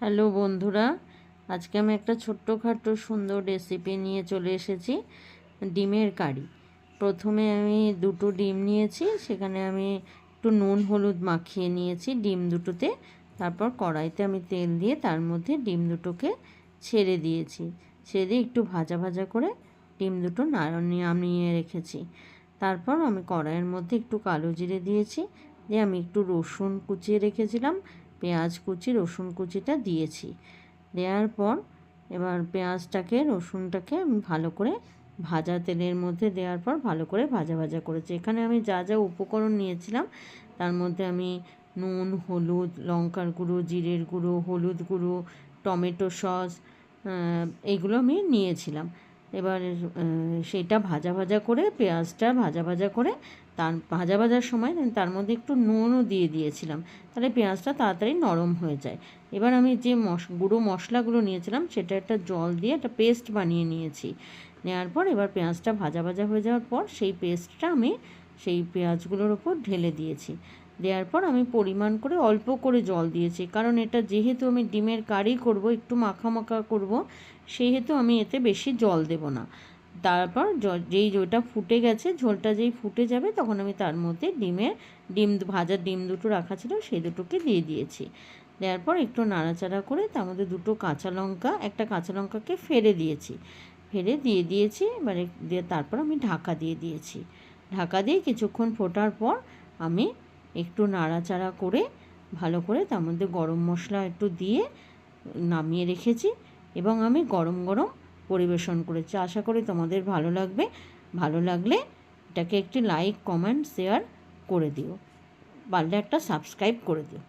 Hello বন্ধুরা, আজকে আমি একটা ছোট্টখাটো সুন্দর রেসিপি নিয়ে চলে এসেছি, ডিমের কারি। প্রথমে আমি দুটো ডিম নিয়েছি, সেখানে আমি একটু নুন হলুদ মাখিয়ে নিয়েছি ডিম দুটোতে, তারপর কড়াইতে আমি তেল দিয়ে তার মধ্যে ডিম দুটোকে ছেড়ে দিয়েছি। ছেড়ে দিয়ে একটু ভাজা ভাজা করে ডিম দুটো নামিয়ে রেখেছি। তারপর আমি কড়াইয়ের মধ্যে একটু কালো জিরে দিয়েছি, দিয়ে আমি একটু রসুন কুচিয়ে রেখেছিলাম পেঁয়াজ কুচি, রসুন কুচিটা দিয়েছি। দেওয়ার পর এবার পেঁয়াজটাকে, রসুনটাকে আমি ভালো করে ভাজা তেলের মধ্যে দেওয়ার পর ভালো করে ভাজা ভাজা করেছি। এখানে আমি যা যা উপকরণ নিয়েছিলাম, তার মধ্যে আমি নুন, হলুদ, লঙ্কার গুঁড়ো, জিরের গুঁড়ো, হলুদ গুঁড়ো, টমেটো সস এইগুলো আমি নিয়েছিলাম। এবার সেটা ভাজা ভাজা করে, পেঁয়াজটা ভাজা ভাজা করে, তার, ভাজা ভাজার সময় তার মধ্যে একটু নুনও দিয়ে দিয়েছিলাম। তাহলে পেঁয়াজটা তাড়াতাড়ি নরম হয়ে যায়। এবার আমি যে মশ, গুঁড়ো মশলাগুলো নিয়েছিলাম, সেটা একটা জল দিয়ে একটা পেস্ট বানিয়ে নিয়েছি। নেওয়ার পর এবার পেঁয়াজটা ভাজা ভাজা হয়ে যাওয়ার পর, সেই পেস্টটা আমি সেই পেঁয়াজগুলোর ওপর ঢেলে দিয়েছি। দেওয়ার পর আমি পরিমাণ করে অল্প করে জল দিয়েছি, কারণ এটা যেহেতু আমি ডিমের কারি করব, একটু মাখা মাখা করব, সেহেতু আমি এতে বেশি জল দেব না। তারপর যেই ওটা ফুটে গেছে, ঝোলটা যেই ফুটে যাবে, তখন আমি তার মধ্যে ডিমের, ডিম ভাজা ডিম দুটো রাখা ছিল, সেই দুটোকে দিয়ে দিয়েছি। দেওয়ার পর একটু নাড়াচাড়া করে তার মধ্যে দুটো কাঁচা লঙ্কা, একটা কাঁচা লঙ্কাকে ফেলে দিয়েছি। ফেলে দিয়ে দিয়েছি, এবারে দিয়ে তারপর আমি ঢাকা দিয়ে দিয়েছি। ঢাকা দিয়ে কিছুক্ষণ ফোটার পর আমি একটু নাড়াচাড়া করে, ভালো করে তার মধ্যে গরম মশলা একটু দিয়ে নামিয়ে রেখেছি এবং আমি গরম গরম পরিবেশন করেছি। আশা করি তোমাদের ভালো লাগবে। ভালো লাগলে এটাকে একটি লাইক কমেন্ট শেয়ার করে দিও। পারলে একটা সাবস্ক্রাইব করে দিও।